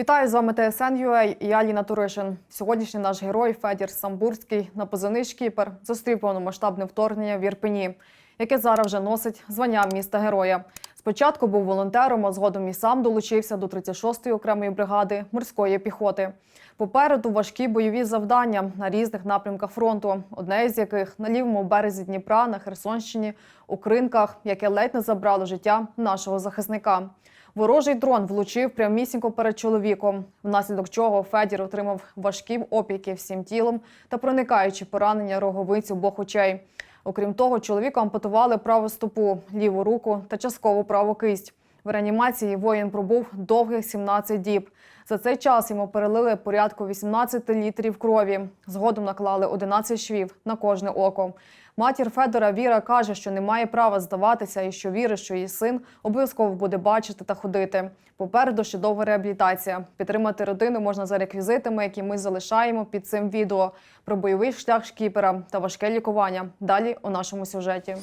Вітаю з вами ТСН.UA і я Ліна Туришин. Сьогоднішній наш герой Федір Самбурський на позивний шкіпер зустрів повномасштабне вторгнення в Ірпені, яке зараз вже носить звання міста героя. Спочатку був волонтером, а згодом і сам долучився до 36-ї окремої бригади морської піхоти. Попереду важкі бойові завдання на різних напрямках фронту, одне з яких на лівому березі Дніпра на Херсонщині у кринках, яке ледь не забрало життя нашого захисника. Ворожий дрон влучив прямісінько перед чоловіком, внаслідок чого Федір отримав важкі опіки всім тілом та проникаючі поранення роговиць обох очей. Окрім того, чоловіку ампутували праву стопу, ліву руку та частково праву кисть. В реанімації воїн пробув довгих 17 діб. За цей час йому перелили порядку 18 літрів крові. Згодом наклали 11 швів на кожне око. Матір Федора Віра каже, що не має права здаватися і що вірить, що її син обов'язково буде бачити та ходити. Попереду ще довга реабілітація. Підтримати родину можна за реквізитами, які ми залишаємо під цим відео про бойовий шлях шкіпера та важке лікування. Далі у нашому сюжеті.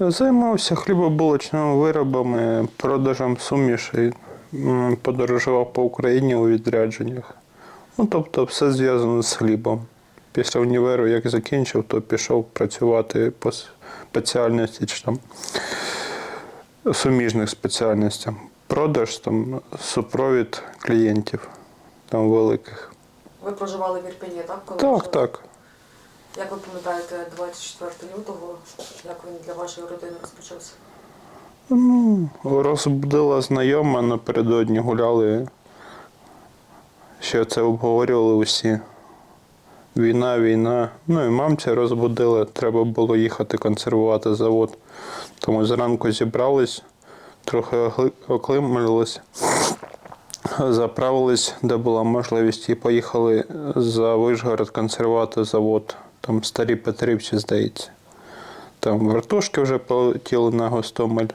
Займався хлібобулочними виробами, продажем сумішей, подорожував по Україні у відрядженнях. Ну, тобто все зв'язано з хлібом. Після універу, як закінчив, то пішов працювати по спеціальності чи там суміжних спеціальностях. Продаж, там, супровід клієнтів там великих. Ви проживали в Ірпені, так? Коли Так, так. Як ви пам'ятаєте, 24 лютого, як він для вашої родини розпочався? Ну, розбудила знайома напередодні гуляли. Ще це обговорювали усі. Війна, війна. Ну і мамця розбудили, треба було їхати консервувати завод. Тому зранку зібрались, трохи оклималися, заправились, де була можливість, і поїхали за Вишгород консервувати завод. Там старі Петрівці, здається. Там вертушки вже полетіли на Гостомель.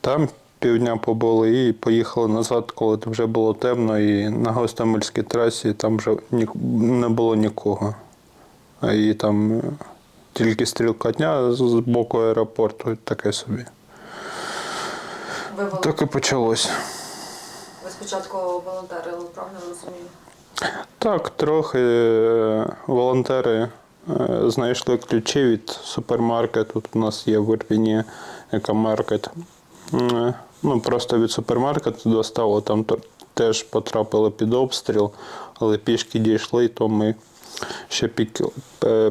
Там півдня побули і поїхали назад, коли вже було темно, і на Гостомельській трасі там вже не було нікого. А І там е, тільки стрілкотня з з боку аеропорту, таке собі. Ви, Так і почалось. ви спочатку волонтерили, правильно розумію? Так, трохи е, волонтери е, знайшли ключі від супермаркету. Тут у нас є в Ірпіні екомаркет. Ну, просто від супермаркету достало, там теж потрапили під обстріл, але пішки дійшли, то ми ще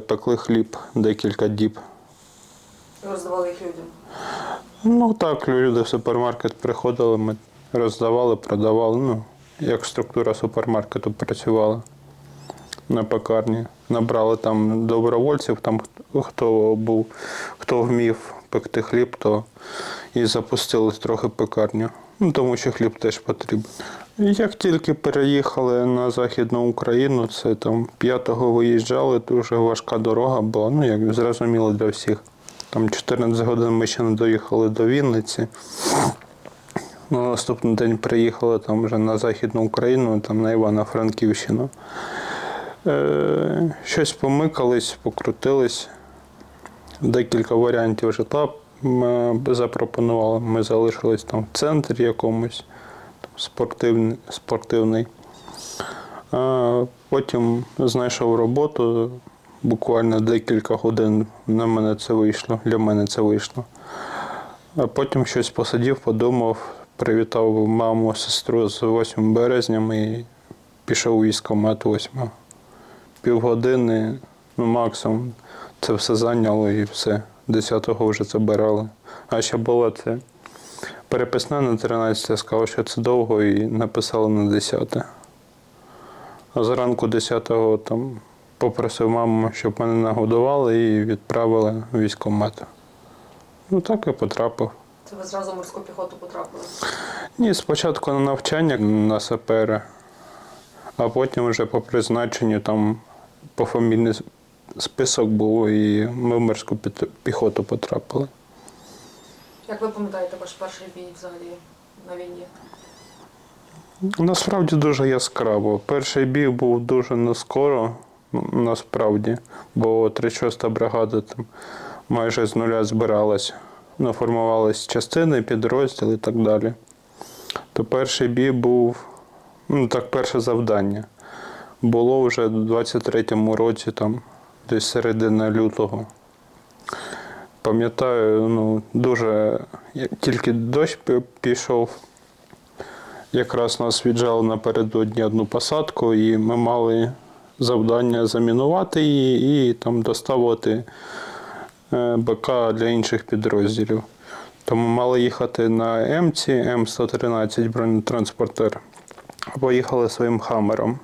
пекли хліб декілька діб. Роздавали їх людям. Ну так, люди в супермаркет приходили, ми роздавали, продавали. Ну, як структура супермаркету працювала на пекарні. Набрали там добровольців, там хто був, хто вмів пекти хліб, то і запустили трохи пекарню. Ну, тому що хліб теж потрібен. Як тільки переїхали на Західну Україну, це там п'ятого виїжджали, дуже важка дорога була, ну як зрозуміло для всіх. Там 14 годин ми ще не доїхали до Вінниці. На наступний день приїхали там вже на Західну Україну, там на Івано-Франківщину. Е, щось помикались, покрутились. Декілька варіантів житла м, запропонували. Ми залишились там в центрі якомусь, спортивний. спортивний. Потім знайшов роботу. Буквально декілька годин на мене це вийшло, для мене це вийшло. А потім щось посидів, подумав, привітав маму, сестру з 8 березня і пішов у військкомат 8. Півгодини, ну максимум, це все зайняло і все. 10-го вже забирали. А ще було це переписне на 13, я сказав, що це довго, і написали на 10. А зранку 10-го там попросив маму, щоб мене нагодували і відправили в військкомат. Ну так і потрапив. Це ви зразу в морську піхоту потрапили. Ні, спочатку на навчання на сапера, а потім вже по призначенню там пофамільний с- список був, і ми в морську піхоту потрапили. Як ви пам'ятаєте ваш перший бій взагалі на війні? Насправді дуже яскраво. Перший бій був дуже не скоро, ну, насправді, бо 36-та бригада там майже з нуля збиралась, наформувались частини, підрозділи і так далі. То перший бій був Ну, так, перше завдання. Було вже в 23-му році, там, десь середина лютого. Пам'ятаю, ну, дуже тільки дощ пішов, якраз нас віджали напередодні одну посадку, і ми мали завдання замінувати її і там доставити е, БК для інших підрозділів. Тому мали їхати на МЦ, М113 бронетранспортер, а поїхали своїм хамером.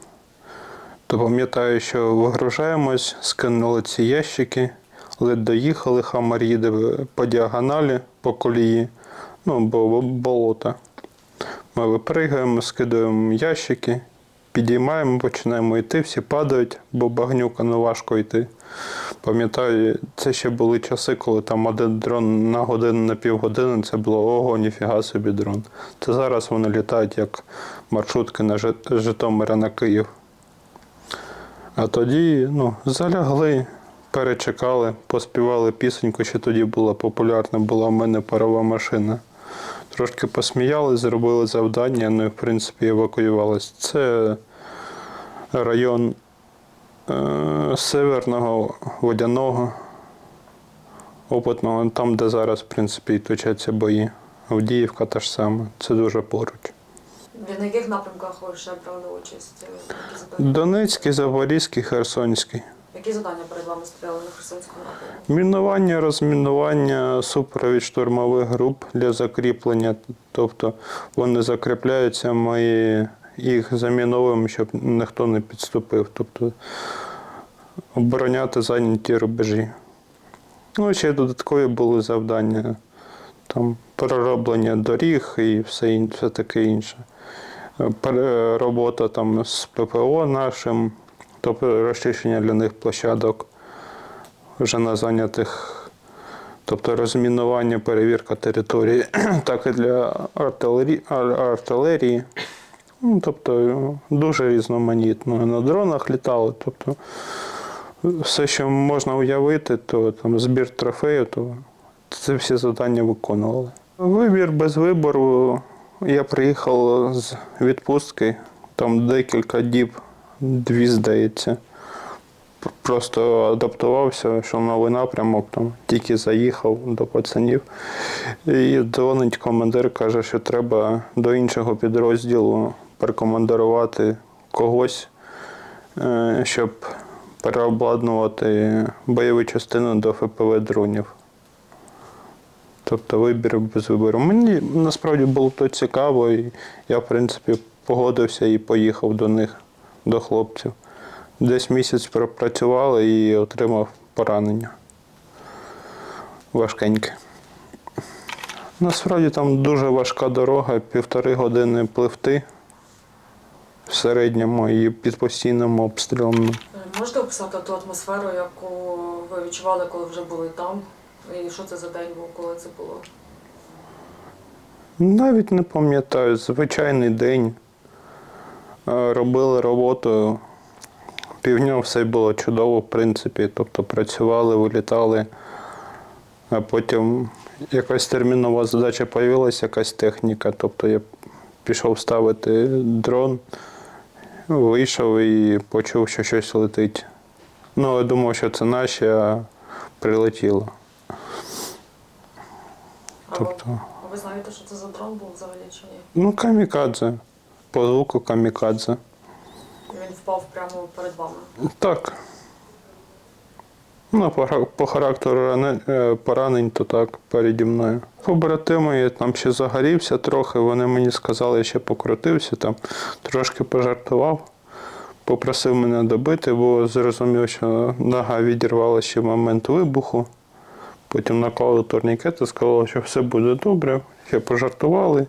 То пам'ятаю, що вигружаємось, скинули ці ящики, ледь доїхали, хамер їде по діагоналі, по колії, ну, бо болото. Ми випригаємо, скидаємо ящики, підіймаємо, починаємо йти, всі падають, бо багнюка ну важко йти. Пам'ятаю, це ще були часи, коли там один дрон на годину, на півгодини це було ого, ніфіга собі дрон. Це зараз вони літають як маршрутки на Житомира на Київ. А тоді ну, залягли, перечекали, поспівали пісеньку, що тоді була популярна, була в мене парова машина. Трошки посміяли, зробили завдання, ну і в принципі евакуювалися. Це район е, Северного, Водяного, Опитного, там, де зараз, в принципі, і точаться бої. Авдіївка та ж сама. Це дуже поруч. На яких напрямках ви ще брали участь? Задання, Донецький, Запорізький, Херсонський. які задання перед вами стояли на Херсонському напрямку? Мінування, розмінування, супровід штурмових груп для закріплення. Тобто вони закріпляються, ми їх заміновуємо, щоб ніхто не підступив. Тобто обороняти зайняті рубежі. Ну, ще додаткові були завдання, там перероблення доріг і все, все таке інше. Робота там з ППО нашим, тобто розчищення для них площадок вже на зайнятих, тобто розмінування, перевірка території, так і для артилерії. артилерії. Ну, тобто дуже різноманітно. На дронах літали. Тобто все, що можна уявити, то там збір трофею, то це всі завдання виконували. Вибір без вибору. Я приїхав з відпустки, там декілька діб, дві здається. Просто адаптувався, що новий напрямок, там тільки заїхав до пацанів. І дзвонить командир, каже, що треба до іншого підрозділу перекомандирувати когось, е, щоб переобладнувати бойову частину до ФПВ дронів. Тобто вибір без вибору. Мені насправді було то цікаво, і я, в принципі, погодився і поїхав до них, до хлопців. Десь місяць пропрацювали і отримав поранення. Важкеньке. Насправді там дуже важка дорога, півтори години пливти в середньому і під постійним обстрілом. Е, Можете описати ту атмосферу, яку ви відчували, коли вже були там? І що це за день був, коли це було? Навіть не пам'ятаю, звичайний день. Е, Робили роботу. Півдня все було чудово, в принципі. Тобто працювали, вилітали, а потім якась термінова задача з'явилася, якась техніка. Тобто я пішов ставити дрон, вийшов і почув, що щось летить. Ну, я думав, що це наші, а прилетіло. А Тобто. ви, а ви знаєте, що це за дрон був взагалі чи ні? Ну, камікадзе. По звуку камікадзе. Він впав прямо перед вами. Так. Ну, по, по характеру ране- е, поранень, то так, переді мною. Побратими, я там ще загорівся трохи, вони мені сказали, я ще покрутився, там трошки пожартував, попросив мене добити, бо зрозумів, що нога відірвалася ще в момент вибуху. Потім наклали турнікети, сказали, що все буде добре, ще пожартували.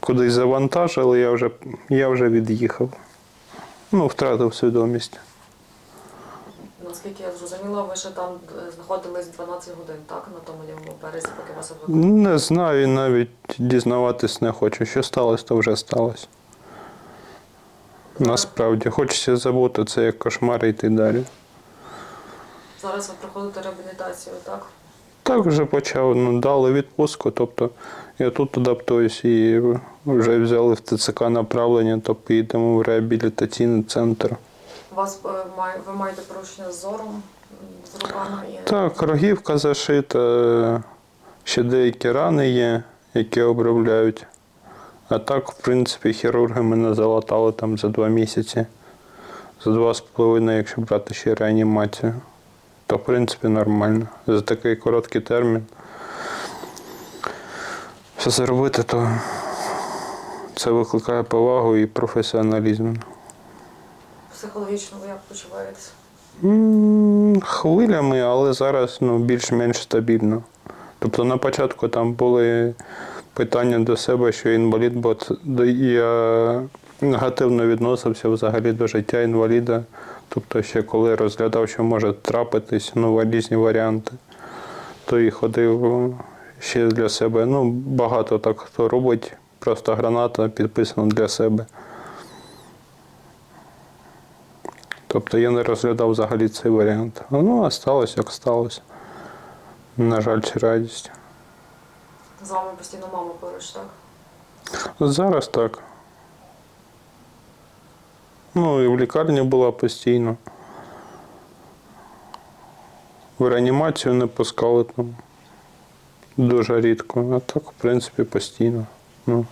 Кудись завантажили, я вже, я вже від'їхав. Ну, втратив свідомість. Наскільки я зрозуміла, ви ще там е, знаходились 12 годин, так? На тому лівому березі, поки вас евакуювали. Не знаю, навіть дізнаватись не хочу. Що сталося, то вже сталося. Насправді, хочеться забути це як кошмар і йти далі. Зараз ви проходите реабілітацію, так? Так вже почав, ну, дали відпустку, тобто я тут адаптуюсь і вже взяли в ТЦК направлення, то поїдемо в реабілітаційний центр. У вас е, ви маєте порушення з зором, з руками і Так, рогівка зашита, ще деякі рани є, які обробляють. А так, в принципі, хірурги мене залатали там за два місяці, за два з половиною, якщо брати ще реанімацію. То, в принципі, нормально. За такий короткий термін. Все зробити, то це викликає повагу і професіоналізм. психологічно ви як почуваєтесь? М, Хвилями, але зараз ну, більш-менш стабільно. Тобто на початку там були питання до себе, що інвалід, бо я негативно відносився взагалі до життя інваліда. Тобто ще коли розглядав, що може трапитись, ну, різні варіанти, то і ходив ще для себе. Ну, багато так хто робить, просто граната підписана для себе. Тобто я не розглядав взагалі цей варіант. Ну, а сталося, як сталося. На жаль, чи радість. З вами постійно мама поруч, так? Зараз так. Ну, і в лікарні була постійно. В реанімацію не пускали там. Дуже рідко. А так, в принципі, постійно. Ну.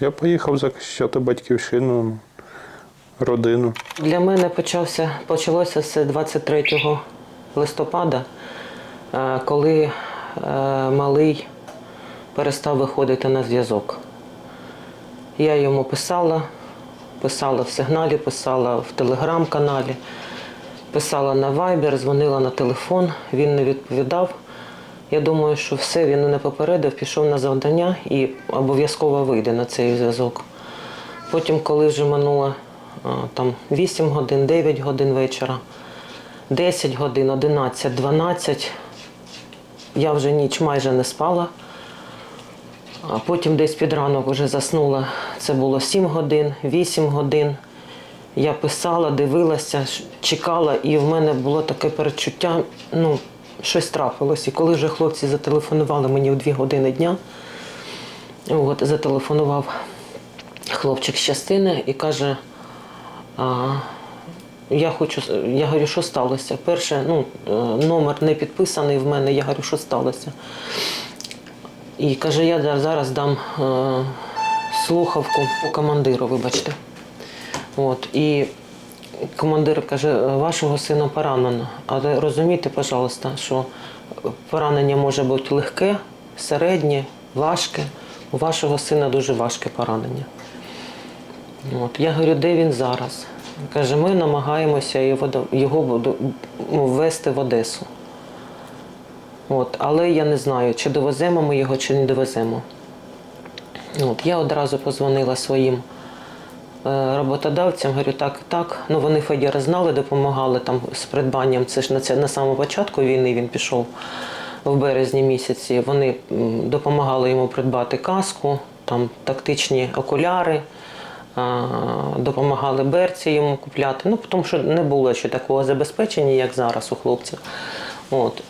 Я поїхав захищати батьківщину, ну, родину. Для мене почався, почалося з 23 листопада, е, коли е, малий перестав виходити на зв'язок. Я йому писала, писала в сигналі, писала в телеграм-каналі, писала на Viber, дзвонила на телефон, він не відповідав. Я думаю, що все, він мене попередив, пішов на завдання і обов'язково вийде на цей зв'язок. Потім, коли вже минуло там 8 годин, 9 годин вечора, 10 годин, 11, 12, я вже ніч майже не спала. А потім десь під ранок вже заснула. Це було 7 годин, 8 годин. Я писала, дивилася, чекала, і в мене було таке перечуття, ну, щось трапилось. І коли вже хлопці зателефонували мені в 2 години дня, от, зателефонував хлопчик з частини і каже, а, я хочу, я говорю, що сталося? Перше, ну, е, номер не підписаний в мене, я говорю, що сталося. І каже, я зараз дам е, слухавку командиру, вибачте. От, і командир каже, вашого сина поранено. Але розумійте, пожалуйста, що поранення може бути легке, середнє, важке. У вашого сина дуже важке поранення. От. Я говорю, де він зараз? Каже, ми намагаємося його, його ну, ввести в Одесу. От. Але я не знаю, чи довеземо ми його, чи не довеземо. От. Я одразу позвонила своїм е, роботодавцям, говорю, так, так. Ну, вони Федіра знали, допомагали там з придбанням. Це ж на, це, на самому початку війни він пішов в березні місяці. Вони допомагали йому придбати каску, там тактичні окуляри, допомагали берці йому купляти. Ну, тому що не було ще такого забезпечення, як зараз у хлопців. От.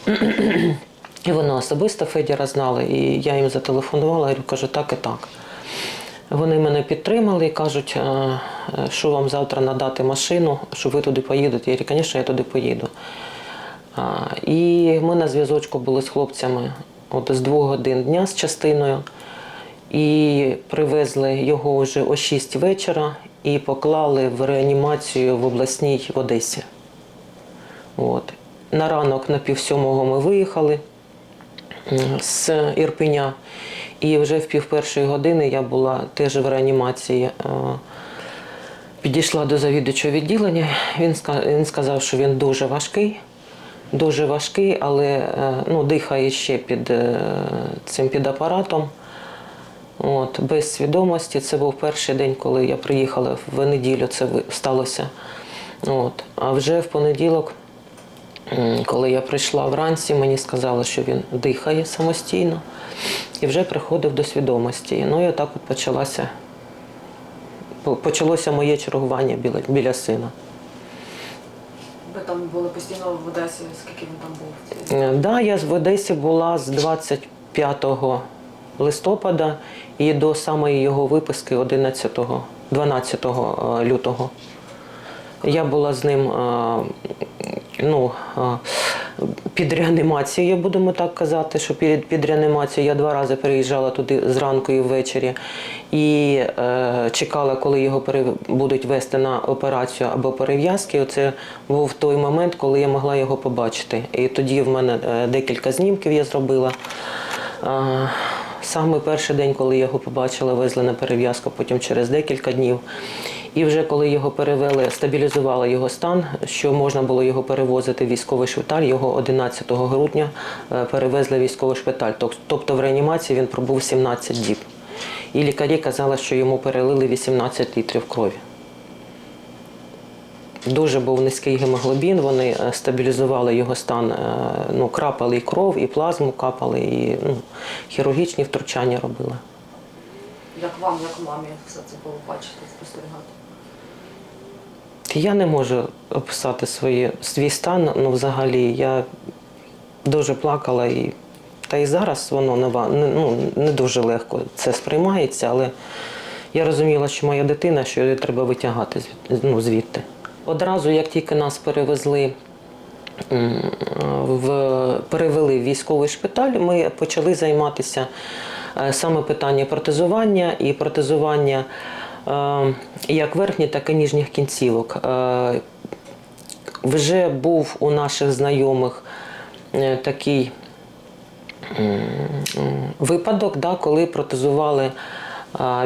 І вони особисто Федіра знали, і я їм зателефонувала, говорю, кажу, так і так. Вони мене підтримали і кажуть, «Е, е, що вам завтра надати машину, що ви туди поїдете. Я говорю, звісно, я туди поїду. І ми на зв'язочку були з хлопцями от з двох годин дня з частиною. І привезли його вже о 6 вечора і поклали в реанімацію в обласній в Одесі. От. На ранок на півсьомого ми виїхали з Ірпеня. І вже в пів першої години я була теж в реанімації. Е, Підійшла до завідувачого відділення. Він сказав, що він дуже важкий, дуже важкий, але е, ну, дихає ще під е, цим під апаратом. От, без свідомості. Це був перший день, коли я приїхала в неділю, це сталося. От. А вже в понеділок, коли я прийшла вранці, мені сказали, що він дихає самостійно і вже приходив до свідомості. Ну і отак от почалася, по- почалося моє чергування біля, біля сина. Ви там були постійно в Одесі, скільки він там був? Е, Да, я в Одесі була з 25 листопада і до самої його виписки 11 12 е, лютого. Я була з ним е, ну, під реанімацією, будемо так казати, що під, під реанімацією я два рази переїжджала туди зранку і ввечері і е, чекала, коли його пере, будуть вести на операцію або перев'язки. Оце був той момент, коли я могла його побачити. І тоді в мене е, декілька знімків я зробила. Е, Саме перший день, коли його побачила, везли на перев'язку, потім через декілька днів. І вже коли його перевели, стабілізували його стан, що можна було його перевозити в військовий шпиталь, його 11 грудня е, перевезли в військовий шпиталь. Тобто в реанімації він пробув 17 діб. І лікарі казали, що йому перелили 18 літрів крові. Дуже був низький гемоглобін, вони е, стабілізували його стан, е, ну, крапали і кров, і плазму капали, і ну, хірургічні втручання робили. Як вам, як мамі, все це було бачити, спостерігати? Я не можу описати свої, свій стан, ну взагалі я дуже плакала і. Та і зараз воно не, ну, не дуже легко це сприймається, але я розуміла, що моя дитина, що її треба витягати ну, звідти. Одразу, як тільки нас перевезли в, перевели в військовий шпиталь, ми почали займатися е, саме питання протезування і протезування як верхніх, так і ніжніх кінцівок. Е, Вже був у наших знайомих е, такий випадок, да, коли протезували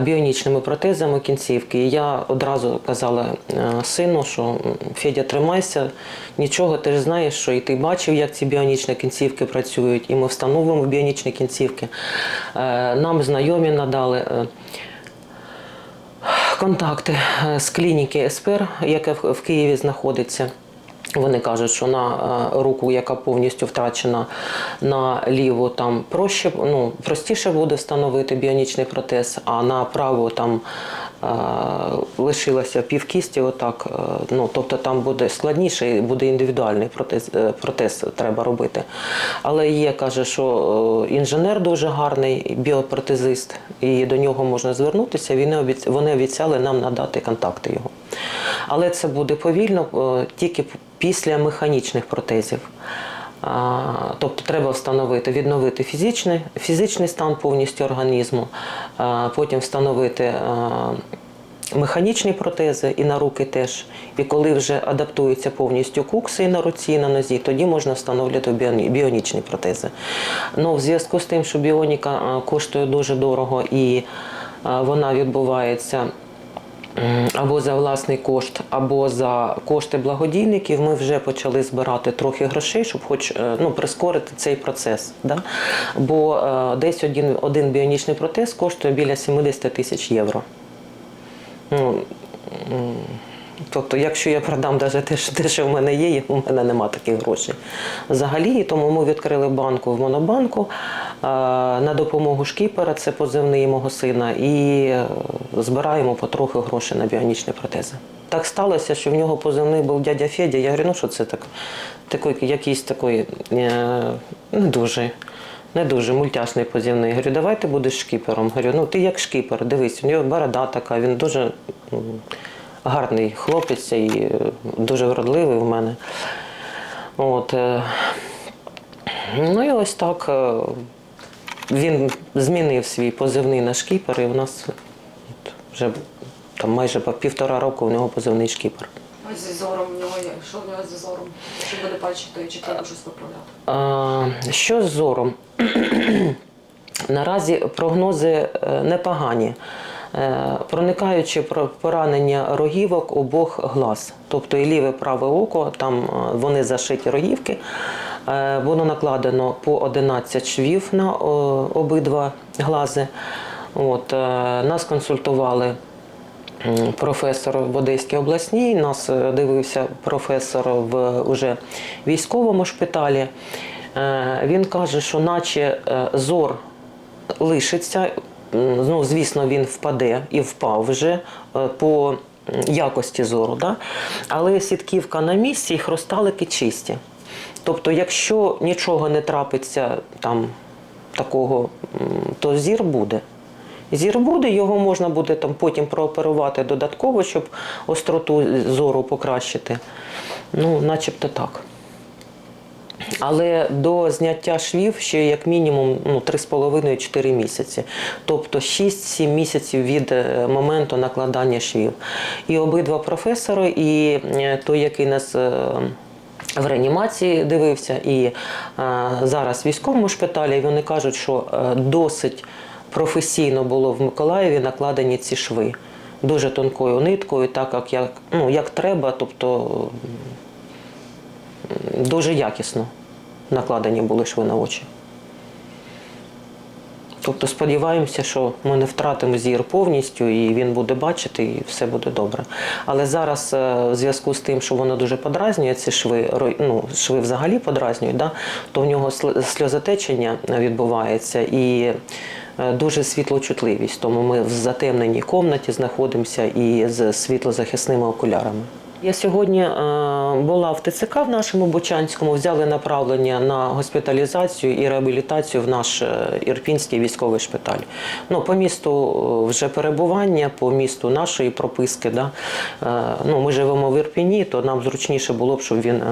біонічними протезами кінцівки. І я одразу казала е, сину, що Федя, тримайся, нічого, ти ж знаєш, що і ти бачив, як ці біонічні кінцівки працюють, і ми встановимо біонічні кінцівки. Е, Нам знайомі надали. Контакти е, з клініки СПР, яка в Києві знаходиться. Вони кажуть, що на е, руку, яка повністю втрачена на ліву, там проще, ну, простіше буде встановити біонічний протез, а на праву там лишилося півкісті, отак. е, ну, тобто там буде складніше буде індивідуальний протез, е, протез треба робити. Але є, каже, що е, інженер дуже гарний, біопротезист, і до нього можна звернутися. Вони обіцяли нам надати контакти його. Але це буде повільно, тільки після механічних протезів. Тобто треба встановити, відновити фізичний, фізичний стан повністю організму, потім встановити механічні протези і на руки теж. І коли вже адаптуються повністю кукси і на руці, і на нозі, тоді можна встановлювати біоні- біонічні протези. Ну, в зв'язку з тим, що біоніка коштує дуже дорого і вона відбувається. Або за власний кошт, або за кошти благодійників, ми вже почали збирати трохи грошей, щоб хоч е, ну, прискорити цей процес. Да? Бо е, десь один, один біонічний протез коштує біля 70 тисяч євро. Ну, Тобто, якщо я продам навіть те, що- те, що в мене є, у мене нема таких грошей. Взагалі, тому ми відкрили банку в Монобанку на допомогу шкіпера, це позивний мого сина, і е, збираємо потроху гроші на біонічні протези. Так сталося, що в нього позивний був дядя Федя. Я говорю, ну що це так, такий, якийсь такий е, не дуже. Не дуже мультяшний позивний. Говорю, давай ти будеш шкіпером. Говорю, ну ти як шкіпер, дивись, у нього борода така, він дуже гарний хлопець і е, дуже вродливий в мене. От, ну і ось так він змінив свій позивний на шкіпер, і в нас вже там майже по півтора року у нього позивний шкіпер. А зі зором в нього є. Що в нього зі зором? Чи буде бачити, чи треба щось поправляти? А, Що з зором? Наразі прогнози е, непогані. Е, Проникаючи про поранення рогівок обох глаз, тобто і ліве праве око, там е, вони зашиті рогівки. Е, Воно накладено по 11 швів на обидва глази. От, е, нас консультували професор в Одеській обласній, нас е, дивився професор в уже військовому шпиталі. Е, Він каже, що наче е, зор лишиться. Ну, звісно, він впаде і впав вже е, по якості зору. Да? Але сітківка на місці і хрусталики чисті. Тобто, якщо нічого не трапиться там такого, то зір буде. Зір буде, його можна буде там потім прооперувати додатково, щоб остроту зору покращити. Ну, начебто так. Але до зняття швів ще як мінімум ну, 3,5-4 місяці. Тобто 6-7 місяців від е, моменту накладання швів. І обидва професори, і е, той, який нас. В реанімації дивився і е, зараз в військовому шпиталі вони кажуть, що е, досить професійно було в Миколаєві накладені ці шви дуже тонкою ниткою, так як, як, ну, як треба, тобто дуже якісно накладені були шви на очі. Тобто сподіваємося, що ми не втратимо зір повністю і він буде бачити, і все буде добре. Але зараз е, в зв'язку з тим, що воно дуже подразнює, ці шви, ну, шви взагалі подразнюють, да, то в нього сльозотечення відбувається і е, дуже світлочутливість. Тому ми в затемненій кімнаті знаходимося і з світлозахисними окулярами. Я сьогодні е, була в ТЦК в нашому Бучанському, взяли направлення на госпіталізацію і реабілітацію в наш е, Ірпінський військовий шпиталь. Ну, по місту е, вже перебування, по місту нашої прописки. Да? Ну, ми живемо в Ірпіні, то нам зручніше було б, щоб він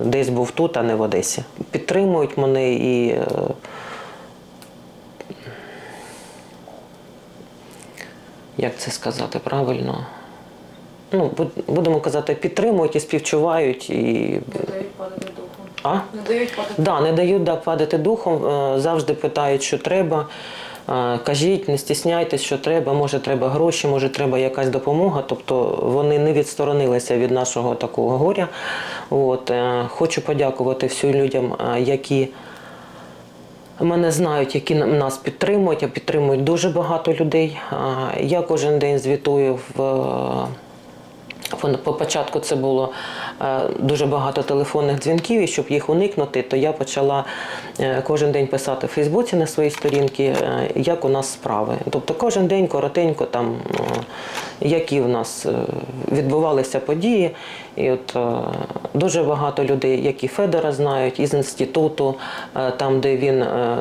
десь був тут, а не в Одесі. Підтримують мене і. Як це сказати правильно? Ну, будемо казати, підтримують і співчувають. І... Не дають падати духом. А? Не дають падати Да, не дають да, падати духом, е, завжди питають, що треба. Е, Кажіть, не стісняйтесь, що треба, може треба гроші, може треба якась допомога. Тобто вони не відсторонилися від нашого такого горя. От, е, хочу подякувати всім людям, які мене знають, які нас підтримують, а підтримують дуже багато людей. Я кожен день звітую в. По початку це було е, дуже багато телефонних дзвінків, і щоб їх уникнути, то я почала е, кожен день писати в Фейсбуці на своїй сторінці, е, як у нас справи. Тобто кожен день коротенько, там, е, які в нас е, відбувалися події. І от е, дуже багато людей, які Федора знають із інституту, е, там, де він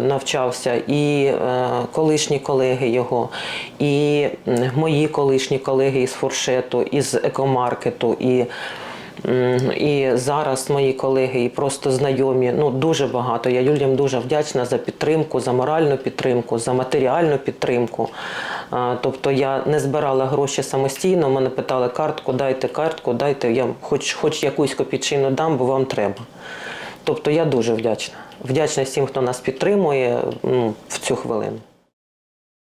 навчався, і колишні колеги його, і мої колишні колеги із фуршету, із екомаркету, і, і зараз мої колеги, і просто знайомі. Ну дуже багато. Я людям дуже вдячна за підтримку, за моральну підтримку, за матеріальну підтримку. Тобто я не збирала гроші самостійно. Мене питали картку, дайте картку, дайте я хоч, хоч якусь копійчину дам, бо вам треба. Тобто я дуже вдячна. Вдячна всім, хто нас підтримує ну, в цю хвилину.